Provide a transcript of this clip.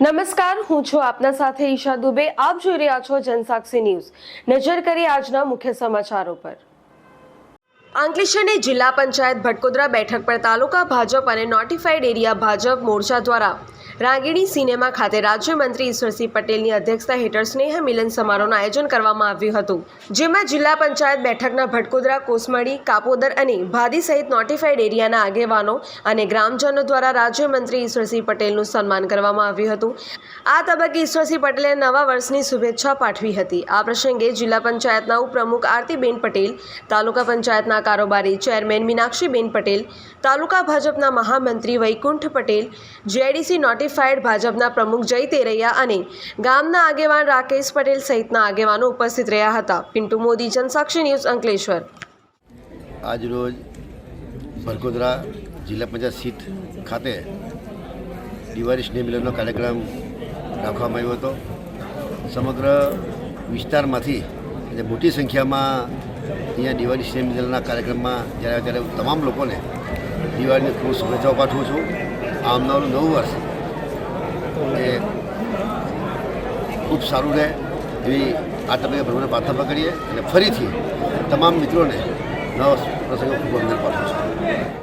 નમસ્કાર, હું છું આપના સાથે ઈશા દુબે. આપ જોઈ રહ્યા છો જનસાક્ષી ન્યૂઝ. નજર કરી આજના મુખ્ય સમાચારો પર. અંકલેશ્વરની જિલ્લા પંચાયત ભટકોદરા બેઠક પર તાલુકા ભાજપ અને નોટિફાઈડ એરિયા ભાજપ મોરચા દ્વારા રાંગીણી સિનેમા ખાતે રાજ્યમંત્રી ઈશ્વરસિંહ પટેલની અધ્યક્ષતા હેઠળ સ્નેહ મિલન સમારોહનું આયોજન કરવામાં આવ્યું હતું, જેમાં જિલ્લા પંચાયત બેઠકના ભટકોદરા, કોસમડી, કાપોદર અને ભાદી સહિત નોટિફાઈડ એરિયાના આગેવાનો અને ગ્રામજનો દ્વારા રાજ્યમંત્રી ઈશ્વરસિંહ પટેલનું સન્માન કરવામાં આવ્યું હતું. આ તબક્કે ઈશ્વરસિંહ પટેલે નવા વર્ષની શુભેચ્છા પાઠવી હતી. આ પ્રસંગે જિલ્લા પંચાયતના ઉપપ્રમુખ આરતીબેન પટેલ, તાલુકા પંચાયતના કારોબારી ચેરમેન મીનાક્ષીબેન પટેલ, તાલુકા ભાજપના મહામંત્રી વૈકુંઠ પટેલ, જેડીસી નોટિફાઈડ ભાજપના પ્રમુખ જય તેરૈયા અને ગામના આગેવાન રાકેશ પટેલ સહિતના આગેવાનો ઉપસ્થિત રહ્યા હતા. પિન્ટુ મોદી, જનસાક્ષી ન્યૂઝ, અંકલેશ્વર. આજરોજ બરકોદરા જિલ્લા પંચાયત સીટ ખાતે દિવાળી સ્નેહ મિલનનો કાર્યક્રમ રાખવામાં આવ્યો હતો. સમગ્ર વિસ્તારમાંથી એટલે મોટી સંખ્યામાં અહીંયા દિવાળી સ્નેહ મિલનના કાર્યક્રમમાં જ્યારે ત્યારે તમામ લોકોને દિવાળીની ખૂબ શુભેચ્છાઓ પાઠવું છું. આવનારું નવું વર્ષ એ ખૂબ સારું રહે એવી આ તબક્કે ભગવાનને પ્રાર્થના કરીએ અને ફરીથી તમામ મિત્રોને નવા પ્રસંગે ખૂબ અભિનંદન પાઠવું છું.